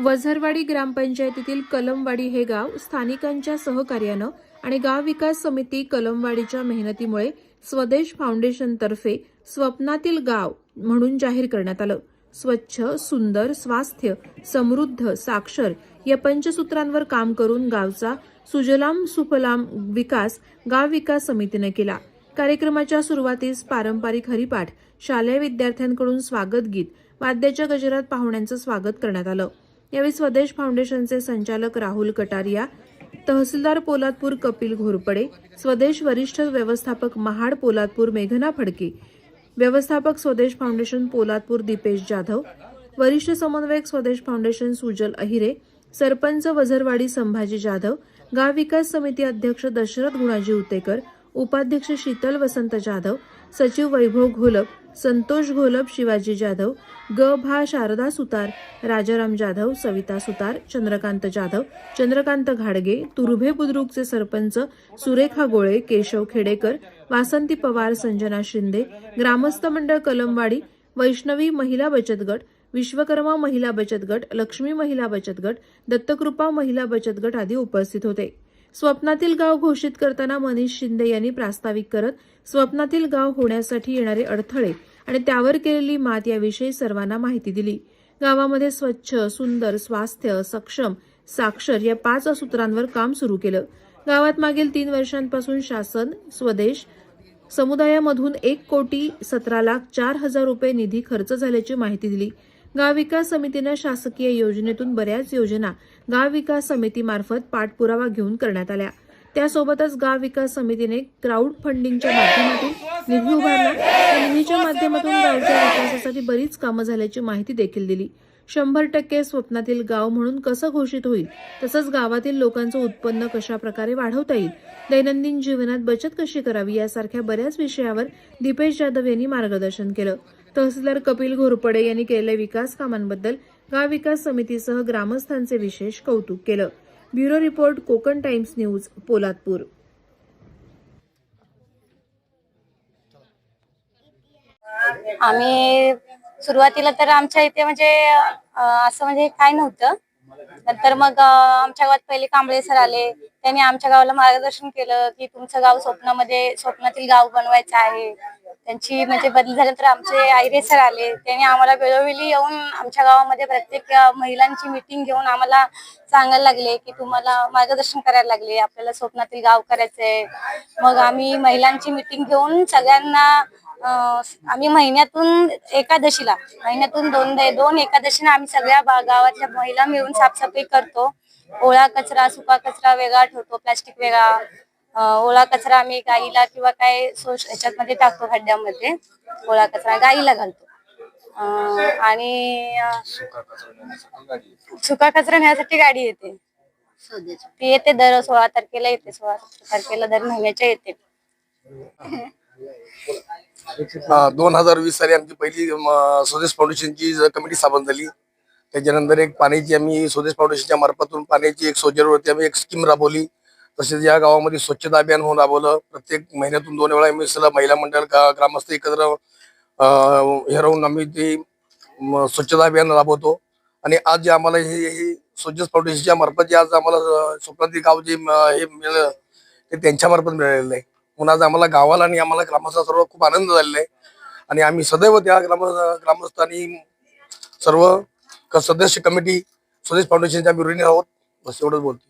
वझरवाडी ग्रामपंचायतीतील कलमवाडी हे गाव स्थानिकांच्या सहकार्यानं आणि गाव विकास समिती कलमवाडीच्या मेहनतीमुळे स्वदेश फाउंडेशनतर्फे स्वप्नातील गाव म्हणून जाहीर करण्यात आलं. स्वच्छ सुंदर स्वास्थ्य समृद्ध साक्षर या पंचसूत्रांवर काम करून गावचा सुजलाम सुफलाम विकास गाव विकास समितीने केला. कार्यक्रमाच्या सुरुवातीस पारंपरिक हरिपाठ शालेय विद्यार्थ्यांकडून स्वागत गीत वाद्याच्या गजरात पाहुण्यांचं स्वागत करण्यात आलं. यावेळी स्वदेश फाउंडेशनचे संचालक राहुल कटारिया तहसीलदार पोलादपूर कपिल घोरपडे स्वदेश वरिष्ठ व्यवस्थापक महाड पोलादपूर मेघना फडके व्यवस्थापक स्वदेश फाउंडेशन पोलादपूर दीपेश जाधव वरिष्ठ समन्वयक स्वदेश फाउंडेशन सुजल अहिरे सरपंच वझरवाडी संभाजी जाधव गाव विकास समिती अध्यक्ष दशरथ गुणाजी उतेकर उपाध्यक्ष शीतल वसंत जाधव सचिव वैभव घोलप संतोष घोलप शिवाजी जाधव ग. भा. शारदा सुतार राजाराम जाधव सविता सुतार चंद्रकांत जाधव चंद्रकांत घाडगे तुर्भे बुद्रुकचे सरपंच सुरेखा गोळे केशव खेडेकर वासंती पवार संजना शिंदे ग्रामस्थ मंडळ कलमवाडी वैष्णवी महिला बचत गट विश्वकर्मा महिला बचत गट लक्ष्मी महिला बचत गट दत्तकृपा महिला बचत गट आदी उपस्थित होते. स्वप्नातील गाव घोषित करताना मनीष शिंदे यांनी प्रास्ताविक करत स्वप्नातील गाव होण्यासाठी येणारे अडथळे आणि त्यावर केलेली मात याविषयी सर्वांना माहिती दिली. गावामध्ये स्वच्छ सुंदर स्वास्थ्य सक्षम साक्षर या पाच सूत्रांवर काम सुरू केलं. गावात मागील तीन वर्षांपासून शासन स्वदेश समुदायामधून एक कोटी सतरा लाख चार हजार रुपये निधी खर्च झाल्याची माहिती दिली. गाव विकास समितीनं शासकीय योजनेतून बऱ्याच योजना गाव विकास समितीमार्फत पाठपुरावा घेऊन करण्यात आल्या. त्यासोबतच गाव विकास समितीने क्राऊड फंडिंगच्या माध्यमातून निधी उभारला निधीच्या माध्यमातून गावच्या विकासासाठी बरीच कामं झाल्याची माहिती देखील दिली. शंभर टक्के स्वप्नातील गाव म्हणून कसं घोषित होईल तसंच गावातील लोकांचं उत्पन्न कशा प्रकारे वाढवता येईल दैनंदिन जीवनात बचत कशी करावी यासारख्या बऱ्याच विषयावर दीपेश जाधव यांनी मार्गदर्शन केलं. तहसीलदार कपिल घोरपडे यांनी केलेल्या विकास कामांबद्दल गाव विकास समितीसह ग्रामस्थांचे विशेष कौतुक केलं. Bureau report Konkan Times News Poladpur. आम्ही सुरुवातीला तर आमच्या इथे म्हणजे असं म्हणजे काय नव्हतं. नंतर मग आमच्या गावात पहिले कांबळे सर आले. त्यांनी आमच्या गावाला मार्गदर्शन केलं की तुमचं गाव स्वप्नामध्ये स्वप्नातील गाव बनवायचं आहे. त्यांची म्हणजे बदली झाल्यानंतर आमचे आयरे सर आले त्यांनी आम्हाला वेळोवेळी येऊन आमच्या गावामध्ये प्रत्येक महिलांची मीटिंग घेऊन आम्हाला सांगायला लागले की तुम्हाला मार्गदर्शन करायला लागले आपल्याला स्वप्नातील गाव करायचंय. मग आम्ही महिलांची मीटिंग घेऊन सगळ्यांना आम्ही महिन्यातून एकादशीला महिन्यातून दोन दोन एकादशीला आम्ही सगळ्या गावातल्या महिला मिळून साफसफाई करतो. ओळा कचरा सुका कचरा वेगळा ठेवतो प्लास्टिक वेगळा. ओळा कचरा आम्ही गाईला किंवा काय सोश ह्याच्यामध्ये टाकतो खड्ड्यामध्ये. ओळा कचरा गाईला घालतो. अं, आणि अं, सुका कचरा नेण्यासाठी गाडी येते. ती येते दर सोळा तारखेला येते सोळा तारखेला दर महिन्याच्या येते. दोन हजार वीस साली आमची पहिली म, स्वदेश फाउंडेशनची ज- कमिटी स्थापन झाली. त्याच्यानंतर एक पाण्याची आम्ही स्वदेश फाउंडेशनच्या मार्फतून पाण्याची एक सोजरवरती आम्ही एक स्कीम राबवली. तसेच या गावामध्ये स्वच्छता अभियान होऊन राबवलं. प्रत्येक महिन्यातून दोन वेळा आम्ही सला महिला मंडळ ग्रामस्थ एकत्र हे राहून आम्ही ते स्वच्छता अभियान राबवतो. आणि आज जे आम्हाला हे स्वच्छ फाउंडेशनच्या मार्फत जे आज आम्हाला अं, स्वप्नातील गाव जे हे मिळालं ते त्यांच्या मार्फत मिळालेलं आहे. म्हणून आज आम्हाला गावाला आणि आम्हाला ग्रामस्थ सर्व खूप आनंद झालेला आहे. आणि आम्ही सदैव त्या ग्राम ग्रामस्थांनी सर्व सदस्य कमिटी स्वदेश फाउंडेशनच्या आम्ही ऋणी आहोत. बस एवढंच बोलतो